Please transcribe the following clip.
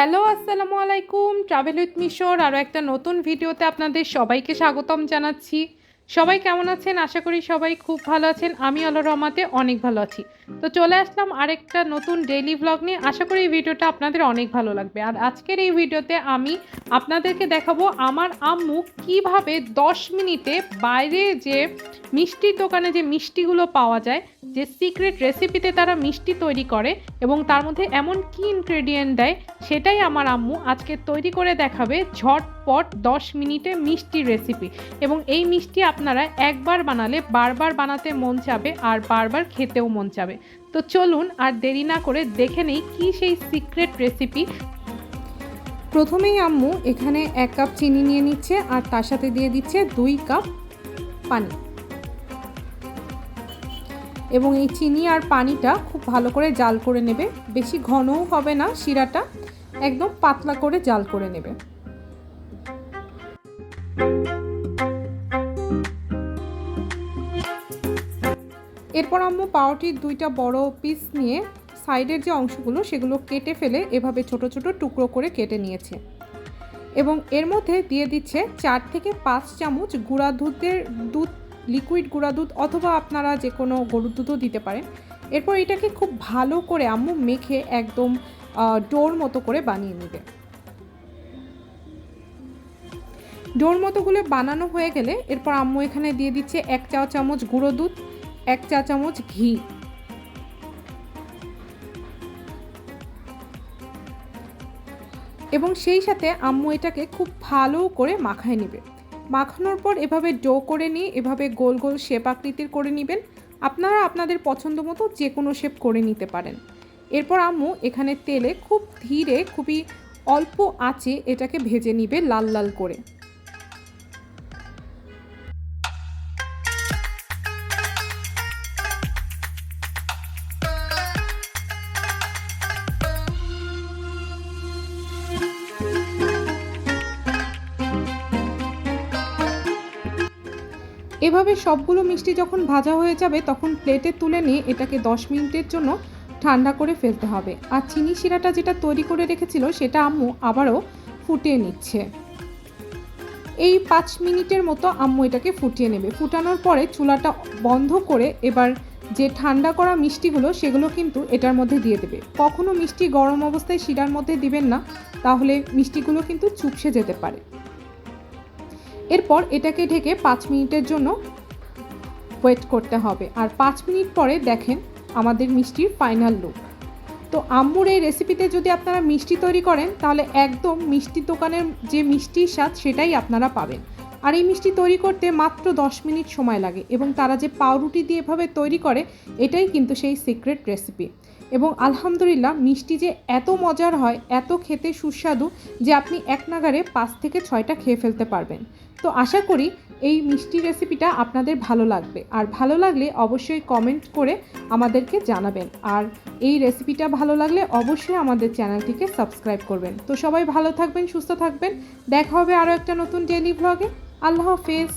Hello আসসালামু আলাইকুম। Travel with মিশোর আরও একটা নতুন ভিডিওতে আপনাদের সবাইকে স্বাগতম জানাচ্ছি। সবাই কেমন আছেন? আশা করি সবাই খুব ভালো আছেন। আমি আলো রমাতে অনেক ভালো আছি। তো চলে আসলাম আরেকটা নতুন ডেইলি ব্লগ নিয়ে। আশা করি এই ভিডিওটা আপনাদের অনেক ভালো লাগবে। আর আজকের এই ভিডিওতে আমি আপনাদেরকে দেখাবো আমার আম্মু কীভাবে দশ মিনিটে বাইরে যে মিষ্টির দোকানে যে মিষ্টিগুলো পাওয়া যায়, যে সিক্রেট রেসিপিতে তারা মিষ্টি তৈরি করে এবং তার মধ্যে এমন কি ইনগ্রেডিয়েন্ট দেয়, সেটাই আমার আম্মু আজকে তৈরি করে দেখাবে ঝটপট দশ মিনিটে মিষ্টি রেসিপি এবং এই মিষ্টি আপনারা একবার বানালে বারবার বানাতে মন চাবে আর বারবার খেতেও মন চাবে। তো চলুন আর দেরি না করে দেখে নেই কি সেই সিক্রেট রেসিপি প্রথমেই আম্মু এখানে এক কাপ চিনি নিয়ে নিচ্ছে আর তার সাথে দিয়ে দিচ্ছে দুই কাপ পানি। এবং এই চিনি আর পানিটা খুব ভালো করে জাল করে নেবে। বেশি ঘনও হবে না, শিরাটা একদম পাতলা করে জাল করে নেবে। এরপর আম্মু পাউরুটির দুইটা বড় পিস নিয়ে সাইডের যে অংশগুলো সেগুলো কেটে ফেলে এভাবে ছোট ছোট টুকরো করে কেটে নিয়েছে। এবং এর মধ্যে দিয়ে দিচ্ছে চার থেকে পাঁচ চামচ গুঁড়া দুধের দুধ লিকুইড গুঁড়া দুধ অথবা আপনারা যে কোনো গরুর দুধও দিতে পারেন। এরপর এটাকে খুব ভালো করে আম্মু মেখে একদম ডোর মতো করে বানিয়ে নেবে। ডোর মতোগুলো বানানো হয়ে গেলে এরপর আম্মু এখানে দিয়ে দিচ্ছে এক চা চামচ গুঁড়ো দুধ এক চা চামচ ঘি। এবং সেই সাথে আম্মু এটাকে খুব ভালো করে মাখায় নেবে। মাখানোর পর এভাবে ডো করে নিয়ে এভাবে গোল গোল শেপ আকৃতির করে নেবেন। আপনারা আপনাদের পছন্দ মতো যে কোনো শেপ করে নিতে পারেন। এরপর আম্মু এখানে তেলে খুব ধীরে, খুবই অল্প আঁচে এটাকে ভেজে নিবে লাল লাল করে। এভাবে সবগুলো মিষ্টি যখন ভাজা হয়ে যাবে, তখন প্লেটে তুলে নিয়ে এটাকে দশ মিনিটের জন্য ঠান্ডা করে ফেলতে হবে। আর চিনি শিরাটা যেটা তৈরি করে রেখেছিল, সেটা আম্মু আবারও ফুটিয়ে নিচ্ছে। এই পাঁচ মিনিটের মতো আম্মু এটাকে ফুটিয়ে নেবে। ফুটানোর পরে চুলাটা বন্ধ করে এবার যে ঠান্ডা করা মিষ্টিগুলো, সেগুলো কিন্তু এটার মধ্যে দিয়ে দেবে। কখনো মিষ্টি গরম অবস্থায় শিরার মধ্যে দিবেন না, তাহলে মিষ্টিগুলো কিন্তু চুপসে যেতে পারে। এরপর এটাকে ঢেকে পাঁচ মিনিটের জন্য ওয়েট করতে হবে। আর পাঁচ মিনিট পরে দেখেন আমাদের মিষ্টির ফাইনাল লুক তো আম্মুর এই রেসিপিতে যদি আপনারা মিষ্টি তৈরি করেন, তাহলে একদম মিষ্টি দোকানের যে মিষ্টির স্বাদ, সেটাই আপনারা পাবেন। আর এই মিষ্টি তৈরি করতে মাত্র দশ মিনিট সময় লাগে এবং তারা যে পাউরুটি দিয়ে এভাবে তৈরি করে, এটাই কিন্তু সেই সিক্রেট রেসিপি এবং আলহামদুলিল্লাহ মিষ্টি যে এত মজার হয়, এত খেতে সুস্বাদু যে আপনি এক নাগারে পাঁচ থেকে ছয়টা খেয়ে ফেলতে পারবেন। তো আশা করি এই মিষ্টি রেসিপিটা আপনাদের ভালো লাগবে। আর ভালো লাগলে অবশ্যই কমেন্ট করে আমাদেরকে জানাবেন। আর এই রেসিপিটা ভালো লাগলে অবশ্যই আমাদের চ্যানেলটিকে সাবস্ক্রাইব করবেন। তো সবাই ভালো থাকবেন, সুস্থ থাকবেন। দেখা হবে আরও একটা নতুন ডেলি ব্লগে আল্লাহ হাফেজ।